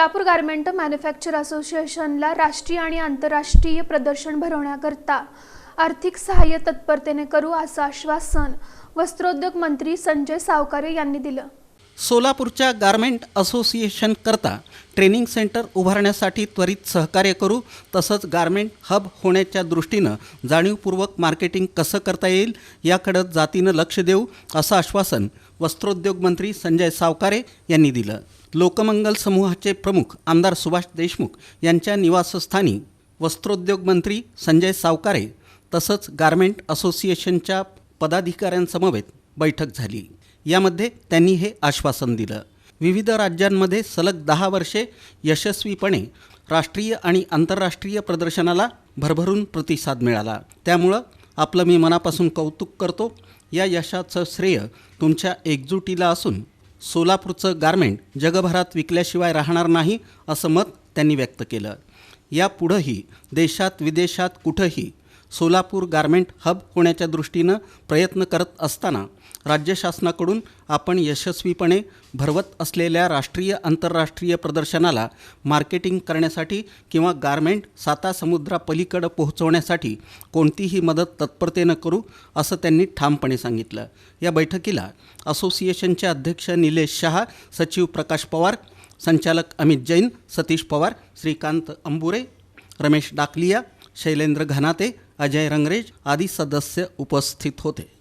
Solapur garment manufacture असोसिएशनला राष्ट्रीय आणि आंतरराष्ट्रीय प्रदर्शन भरवण्याकरता आर्थिक सहाय्य तत्परतेने करू असं आश्वासन वस्त्रोद्योग मंत्री संजय सावकारे यांनी दिलं. सोलापूरच्या गारमेंट असोसिएशन करता ट्रेनिंग सेंटर उभारण्यासाठी त्वरित सहकार्य करू तसंच गारमेंट हब होण्याच्या दृष्टीनं जाणीवपूर्वक मार्केटिंग कसं करता येईल याकडं जातीनं लक्ष देऊ असं आश्वासन वस्त्रोद्योग मंत्री संजय सावकारे यांनी दिलं. लोकमंगल समूहाचे प्रमुख आमदार सुभाष देशमुख यांच्या निवासस्थानी वस्त्रोद्योग मंत्री संजय सावकारे तसंच गारमेंट असोसिएशनच्या पदाधिकाऱ्यांसमवेत बैठक झाली. यामध्ये त्यांनी हे आश्वासन दिलं. विविध राज्यांमध्ये सलग दहा वर्षे यशस्वीपणे राष्ट्रीय आणि आंतरराष्ट्रीय प्रदर्शनाला भरभरून प्रतिसाद मिळाला. त्यामुळं आपलं मी मनापासून कौतुक करतो. या यशाचं श्रेय तुमच्या एकजुटीला असून सोलापूरचं गारमेंट जगभरात विकल्याशिवाय राहणार नाही असं मत त्यांनी व्यक्त केलं. यापुढंही देशात विदेशात कुठंही सोलापूर गारमेंट हब होण्याच्या दृष्टीनं प्रयत्न करत असताना राज्य शासनाकडून आपण यशस्वीपणे भरवत असलेल्या राष्ट्रीय आंतरराष्ट्रीय प्रदर्शनाला मार्केटिंग करण्यासाठी किंवा गारमेंट साता समुद्रापलीकडं पोहोचवण्यासाठी कोणतीही मदत तत्परतेनं करू असं त्यांनी ठामपणे सांगितलं. या बैठकीला असोसिएशनचे अध्यक्ष निलेश शहा सचिव प्रकाश पवार संचालक अमित जैन सतीश पवार श्रीकांत अंबुरे रमेश डाकलिया शैलेंद्र घनाते अजय रंगरेज आदी सदस्य उपस्थित होते.